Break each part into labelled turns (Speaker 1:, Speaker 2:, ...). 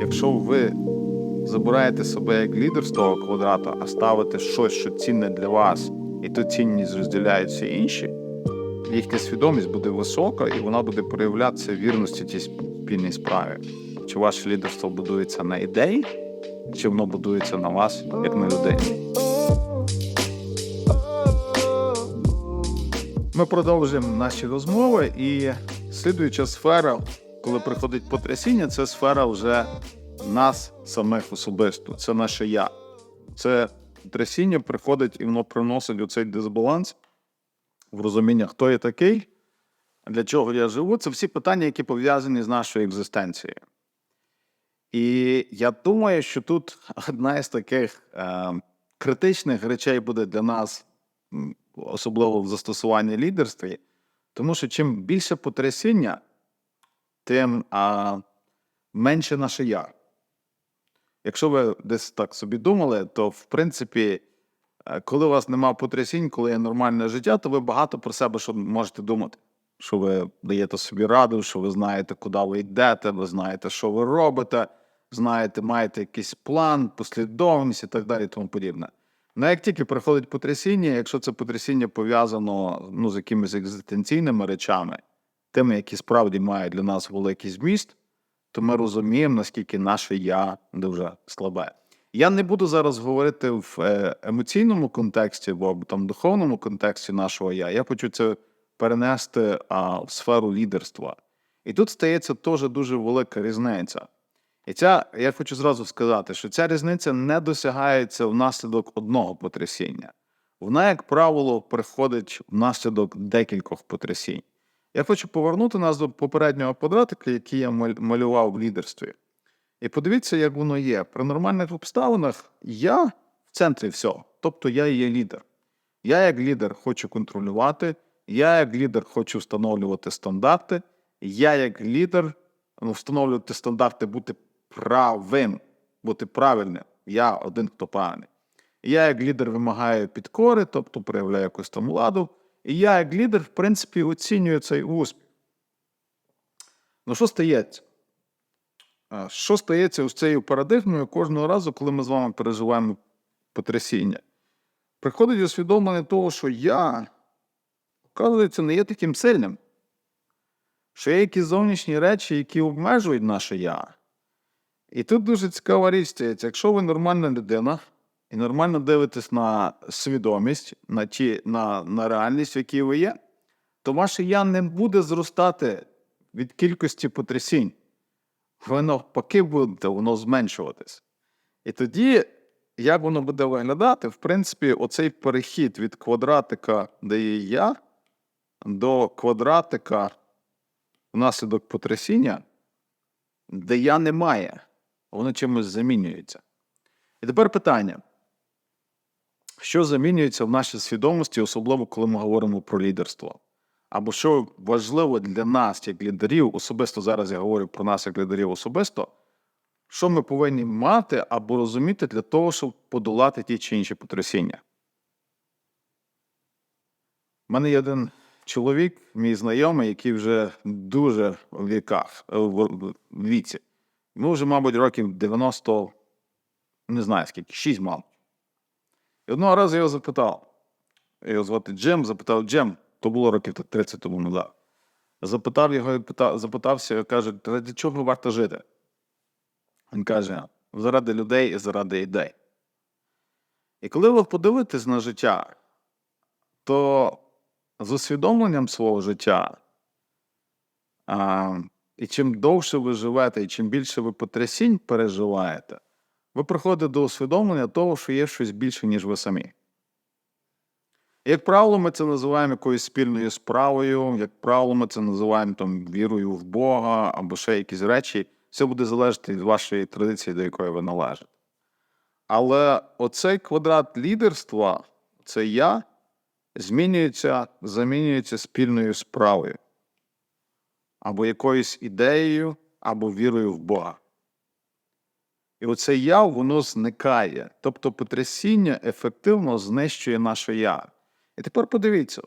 Speaker 1: якщо ви забираєте себе як лідер з того квадрата, а ставите щось, що цінне для вас, і ту цінність розділяють всі інші, їхня свідомість буде висока і вона буде проявлятися вірності тій спільній справі. Чи ваше лідерство будується на ідеї, чи воно будується на вас, як на людині. Ми продовжуємо наші розмови, і слідуюча сфера, коли приходить потрясіння, це сфера вже нас самих особисто. Це наше я. Це потрясіння приходить і воно приносить оцей дисбаланс в розуміння, хто я такий, для чого я живу. Це всі питання, які пов'язані з нашою екзистенцією. І я думаю, що тут одна із таких е, критичних речей буде для нас, особливо в застосуванні лідерстві, тому що чим більше потрясіння, тим а, менше наше я. Якщо ви десь так собі думали, то в принципі, е, коли у вас немає потрясінь, коли є нормальне життя, то ви багато про себе що можете думати. Що ви даєте собі раду, що ви знаєте, куди ви йдете, ви знаєте, що ви робите, знаєте, маєте якийсь план, послідовність і так далі, і тому подібне. Ну, як тільки приходить потрясіння, якщо це потрясіння пов'язано ну, з якимись екзистенційними речами, тими, які справді мають для нас великий зміст, то ми розуміємо, наскільки наше я дуже слабе. Я не буду зараз говорити в е, емоційному контексті або там духовному контексті нашого я. Я хочу це перенести а, в сферу лідерства. І тут стається теж дуже велика різниця. І ця, я хочу зразу сказати, що ця різниця не досягається внаслідок одного потрясіння. Вона, як правило, приходить внаслідок декількох потрясінь. Я хочу повернути нас до попереднього квадратика, який я малював в лідерстві. І подивіться, як воно є. При нормальних обставинах я в центрі всього. Тобто я є лідер. Я, як лідер, хочу контролювати, я, як лідер, хочу встановлювати стандарти, я, як лідер, ну, встановлювати стандарти, бути правим, бути правильним. Я один, хто правильний. Я, як лідер, вимагаю підкори, тобто проявляю якусь там владу. І я, як лідер, в принципі, оцінюю цей успіх. Ну, що стається? Що стається з цією парадигмою кожного разу, коли ми з вами переживаємо потрясіння? Приходить усвідомлення того, що я, оказується, не є таким сильним. Що є якісь зовнішні речі, які обмежують наше я. І тут дуже цікава річ стається. Якщо ви нормальна людина і нормально дивитесь на свідомість, на, ті, на, на реальність, в якій ви є, то ваше я не буде зростати від кількості потрясінь. Ви навпаки будете воно зменшуватись. І тоді, як воно буде виглядати, в принципі, оцей перехід від квадратика, де є я, до квадратика внаслідок потрясіння, де я немає, воно чимось замінюється. І тепер питання: що замінюється в нашій свідомості, особливо коли ми говоримо про лідерство? Або що важливо для нас, як лідерів, особисто зараз я говорю про нас як лідерів особисто, що ми повинні мати або розуміти для того, щоб подолати ті чи інші потрясіння. У мене є один чоловік, мій знайомий, який вже дуже в віках, е, в віці. Йому вже, мабуть, років 90, не знаю скільки, 6 мав. І одного разу я його запитав. Його звати Джем, запитав Джем, то було років 30 тому назад. Запитав його, запитався, каже, ради чого варто жити? Він каже, заради людей і заради ідей. І коли ви подивитесь на життя, то з усвідомленням свого життя, а, і чим довше ви живете, і чим більше ви потрясінь переживаєте, ви приходите до усвідомлення того, що є щось більше, ніж ви самі. Як правило, ми це називаємо якоюсь спільною справою, як правило, ми це називаємо там, вірою в Бога або ще якісь речі. Все буде залежати від вашої традиції, до якої ви належите. Але оцей квадрат лідерства, це я, змінюється, замінюється спільною справою, або якоюсь ідеєю, або вірою в Бога. І оце я, воно зникає. Тобто потрясіння ефективно знищує наше я. І тепер подивіться,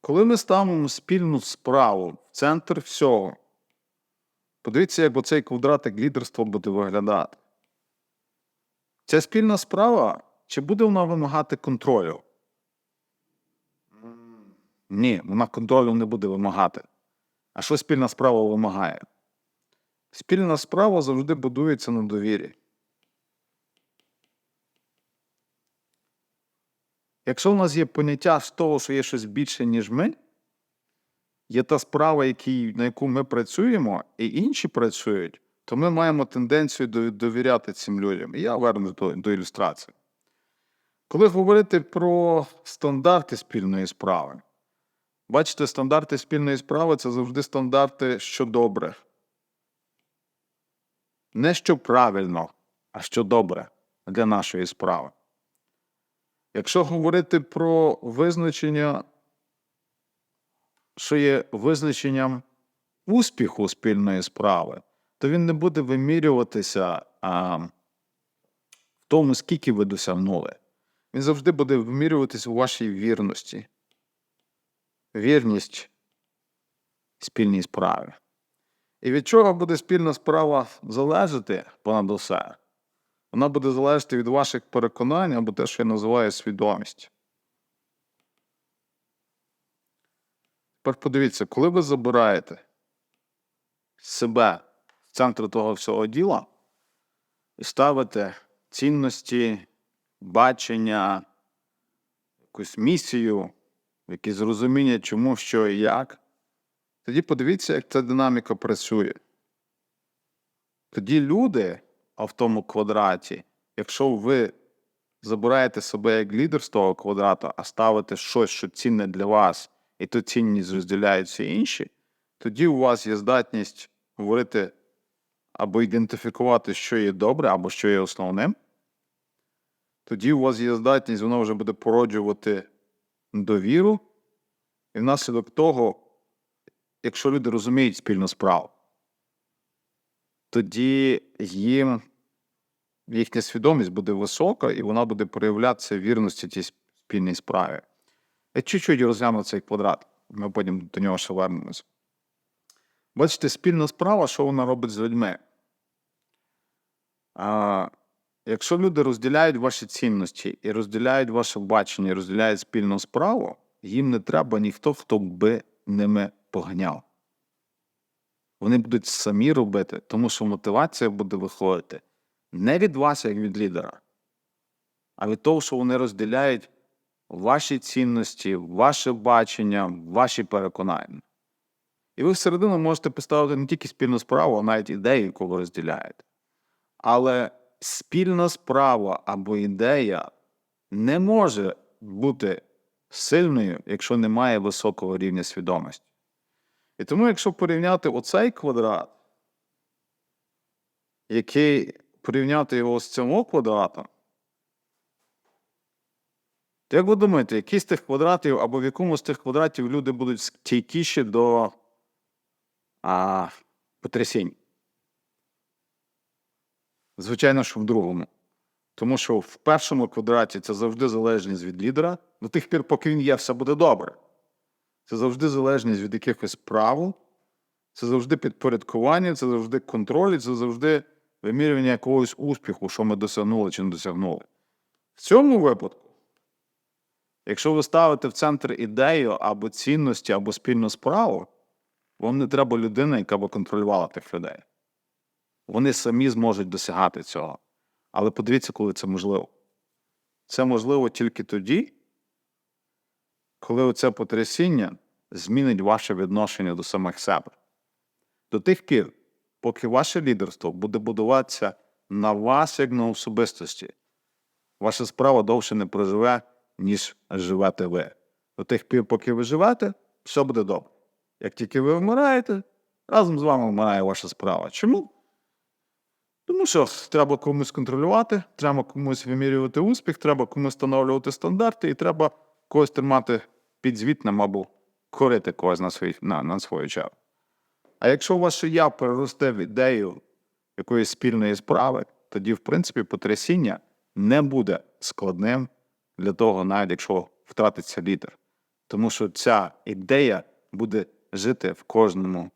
Speaker 1: коли ми ставимо спільну справу в центр всього, Подивіться, як оцей квадратик лідерства буде виглядати. Ця спільна справа, чи буде вона вимагати контролю? Ні, вона контролю не буде вимагати. А що спільна справа вимагає? Спільна справа завжди будується на довірі. Якщо в нас є поняття з того, що є щось більше, ніж ми, є та справа, який, на яку ми працюємо, і інші працюють, то ми маємо тенденцію довіряти цим людям. І я вернусь до, до ілюстрації. Коли говорити про стандарти спільної справи, бачите, стандарти спільної справи це завжди стандарти, що добре. Не що правильно, а що добре для нашої справи. Якщо говорити про визначення, що є визначенням успіху спільної справи, то він не буде вимірюватися а, в тому, скільки ви досягнули. Він завжди буде вимірюватися у вашій вірності. Вірність спільній справі. І від чого буде спільна справа залежати понад усе? Вона буде залежати від ваших переконань або те, що я називаю свідомість. Тепер подивіться, коли ви забираєте себе в центр того всього діла і ставите цінності, бачення, якусь місію, якесь зрозуміння, чому, що і як, тоді подивіться, як ця динаміка працює. Тоді люди, а в тому квадраті, якщо ви забираєте себе як лідер з того квадрату, а ставите щось, що цінне для вас, і ту цінність розділяють всі інші, тоді у вас є здатність говорити або ідентифікувати, що є добре, або що є основним. Тоді у вас є здатність, воно вже буде породжувати довіру, і внаслідок того, якщо люди розуміють спільну справу, тоді їм їхня свідомість буде висока, і вона буде проявлятися вірності тій спільній справі. Я чуть-чуть розгляну цей квадрат, ми потім до нього ще вернемось. Бачите, спільна справа, що вона робить з людьми? А, якщо люди розділяють ваші цінності і розділяють ваше бачення, і розділяють спільну справу, їм не треба ніхто, хто би ними поганяв. Вони будуть самі робити, тому що мотивація буде виходити не від вас, як від лідера, а від того, що вони розділяють ваші цінності, ваше бачення, ваші переконання. І ви всередину можете поставити не тільки спільну справу, а навіть ідею, яку ви розділяєте. Але спільна справа або ідея не може бути сильною, якщо немає високого рівня свідомості. І тому, якщо порівняти оцей квадрат, який порівняти його з цим квадратом, то як ви думаєте, який з тих квадратів або в якому з тих квадратів люди будуть стійкіші до а, потрясінь? Звичайно, що в другому. Тому що в першому квадраті це завжди залежність від лідера. До тих пір, поки він є, все буде добре. Це завжди залежність від якихось правил, це завжди підпорядкування, це завжди контроль, це завжди вимірювання якогось успіху, що ми досягнули чи не досягнули. В цьому випадку, якщо ви ставите в центр ідею або цінності, або спільну справу, вам не треба людина, яка б контролювала тих людей. Вони самі зможуть досягати цього. Але подивіться, коли це можливо. Це можливо тільки тоді, коли оце потрясіння змінить ваше відношення до самих себе. До тих пір, поки ваше лідерство буде будуватися на вас як на особистості, ваша справа довше не проживе, ніж живете ви. До тих пір, поки ви живете, все буде добре. Як тільки ви вмираєте, разом з вами вмирає ваша справа. Чому? Тому що треба комусь контролювати, треба комусь вимірювати успіх, треба комусь встановлювати стандарти, і треба когось тримати підзвітним або корити когось на, свій, на, на свою чергу. А якщо ваше я переросте в ідею якоїсь спільної справи, тоді, в принципі, потрясіння не буде складним для того, навіть якщо втратиться лідер. Тому що ця ідея буде жити в кожному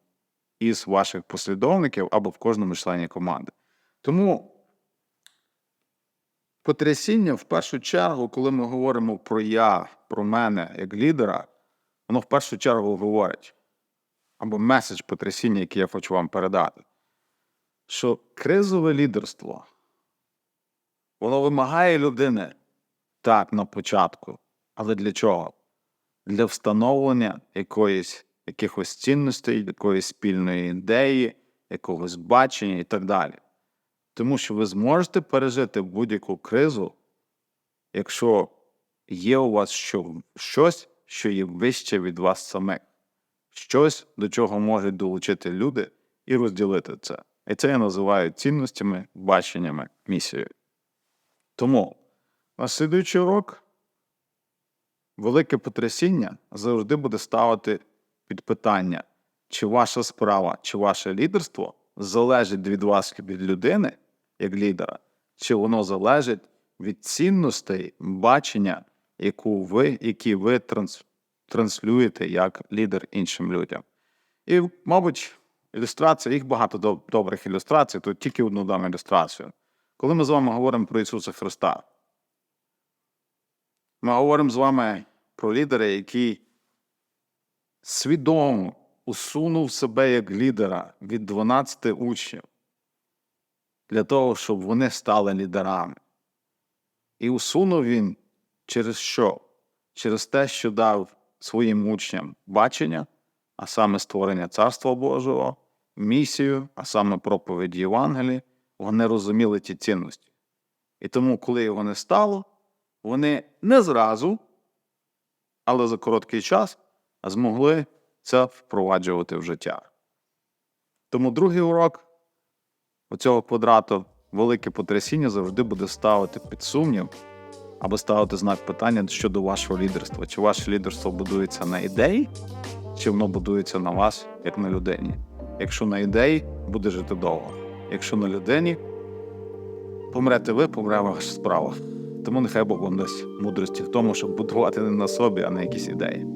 Speaker 1: із ваших послідовників або в кожному члені команди. Тому потрясіння в першу чергу, коли ми говоримо про я, про мене як лідера, воно в першу чергу говорить або меседж потрясіння, який я хочу вам передати, що кризове лідерство воно вимагає людини так на початку, але для чого? Для встановлення якоїсь якихось цінностей, якоїсь спільної ідеї, якогось бачення і так далі. Тому що ви зможете пережити будь-яку кризу, якщо є у вас що, щось, що є вище від вас самих, щось, до чого можуть долучити люди і розділити це. І це я називаю цінностями, баченнями, місією. Тому на слідуючий урок велике потрясіння завжди буде ставити під питання, чи ваша справа, чи ваше лідерство залежить від вас від людини як лідера, чи воно залежить від цінностей, бачення, яку ви, які ви транс, транслюєте як лідер іншим людям. І, мабуть, ілюстрація, їх багато доб- добрих ілюстрацій, тут тільки одну дам ілюстрацію. Коли ми з вами говоримо про Ісуса Христа, ми говоримо з вами про лідера, який свідомо усунув себе як лідера від 12 учнів для того, щоб вони стали лідерами. І усунув він через що? Через те, що дав своїм учням бачення, а саме створення Царства Божого, місію, а саме проповіді Євангелії, вони розуміли ті цінності. І тому, коли його не стало, вони не зразу, але за короткий час змогли це впроваджувати в життя. Тому другий урок оцього квадрату велике потрясіння завжди буде ставити під сумнів або ставити знак питання щодо вашого лідерства. Чи ваше лідерство будується на ідеї, чи воно будується на вас, як на людині. Якщо на ідеї, буде жити довго. Якщо на людині, помрете ви, помре ваша справа. Тому нехай Бог вам дасть мудрості в тому, щоб будувати не на собі, а на якісь ідеї.